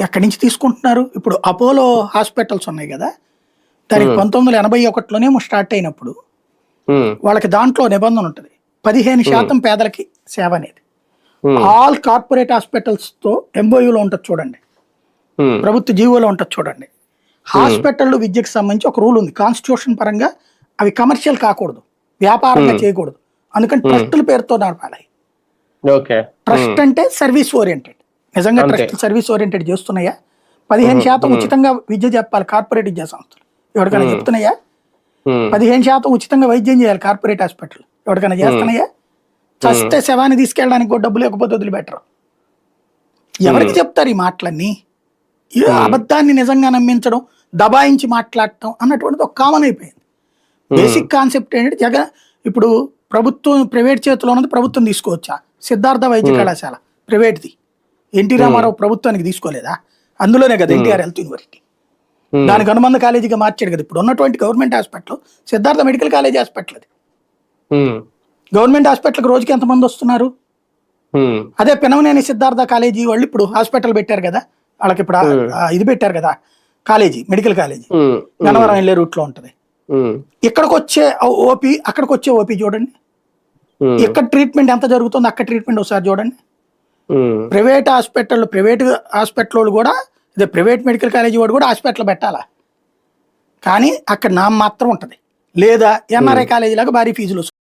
ఎక్కడి నుంచి తీసుకుంటున్నారు? ఇప్పుడు అపోలో హాస్పిటల్స్ ఉన్నాయి కదా. దానికి పంతొమ్మిది వందల ఎనభై ఒకటిలోనే స్టార్ట్ అయినప్పుడు వాళ్ళకి దాంట్లో నిబంధన ఉంటుంది. పదిహేను శాతం పేదలకి సేవ అనేది. ఆల్ కార్పొరేట్ హాస్పిటల్స్తో ఎంఓయూలో ఉంటుంది చూడండి. ప్రభుత్వ జీవోలో ఉంటుంది చూడండి. హాస్పిటల్ విద్యకు సంబంధించి ఒక రూల్ ఉంది. కాన్స్టిట్యూషన్ పరంగా అవి కమర్షియల్ కాకూడదు. వ్యాపారంగా చేయకూడదు. అందుకని ట్రస్టుల పేరుతో నడపాలి. ట్రస్ట్ అంటే సర్వీస్ ఓరియంటెడ్. నిజంగా. ట్రస్ట్ సర్వీస్ ఓరియంటెడ్ చేస్తున్నాయా? పదిహేను శాతం ఉచితంగా విద్య చెప్పాలి కార్పొరేట్ విద్యా సంస్థలు ఎవరికైనా చెప్తున్నాయా? పదిహేను శాతం ఉచితంగా వైద్యం చేయాలి కార్పొరేట్ హాస్పిటల్. ఎవరికైనా చేస్తున్నాయా? చస్తే శవాన్ని తీసుకెళ్ళడానికి కూడా డబ్బు లేకపోతే వదిలిపెట్టరు. ఎవరికి చెప్తారు ఈ మాటలన్నీ? ఈ అబద్ధాన్ని నిజంగా నమ్మించడం దబాయించి మాట్లాడటం అన్నటువంటిది ఒక కామన్ అయిపోయింది. బేసిక్ కాన్సెప్ట్ ఏంటంటే జగన్ ఇప్పుడు ప్రభుత్వం ప్రైవేట్ చేతిలో ఉన్నది ప్రభుత్వం తీసుకోవచ్చా? సిద్ధార్థ వైద్య కళాశాల ప్రైవేట్ది. ఎన్టీ రామారావు ప్రభుత్వానికి తీసుకోలేదా? అందులోనే కదా ఎన్టీఆర్ హెల్త్ యూనివర్సిటీ. దానికి అనుబంధ కాలేజీగా మార్చాడు కదా ఇప్పుడు. ఉన్నటువంటి government hospital Siddhartha medical college hospital అది. గవర్నమెంట్ హాస్పిటల్కి రోజుకి ఎంతమంది వస్తున్నారు? అదే పినవనేని సిద్ధార్థ కాలేజీ వాళ్ళు ఇప్పుడు హాస్పిటల్ పెట్టారు కదా. వాళ్ళకి ఇప్పుడు ఇది పెట్టారు కదా కాలేజీ మెడికల్ కాలేజీ. గన్నవరం వెళ్ళే రూట్లో ఉంటుంది. ఇక్కడికి వచ్చే ఓపీ అక్కడికి వచ్చే ఓపీ చూడండి. ఇక్కడ ట్రీట్మెంట్ ఎంత జరుగుతుందో అక్కడ ట్రీట్మెంట్ ఒకసారి చూడండి. ప్రైవేట్ హాస్పిటల్ ప్రైవేట్ హాస్పిటల్ వాళ్ళు కూడా అదే ప్రైవేట్ మెడికల్ కాలేజీ వాడు కూడా హాస్పిటల్ పెట్టాలా? కానీ అక్కడ నామ మాత్రం ఉంటుంది. లేదా ఎన్ఆర్ఐ కాలేజీ లాగా భారీ ఫీజులు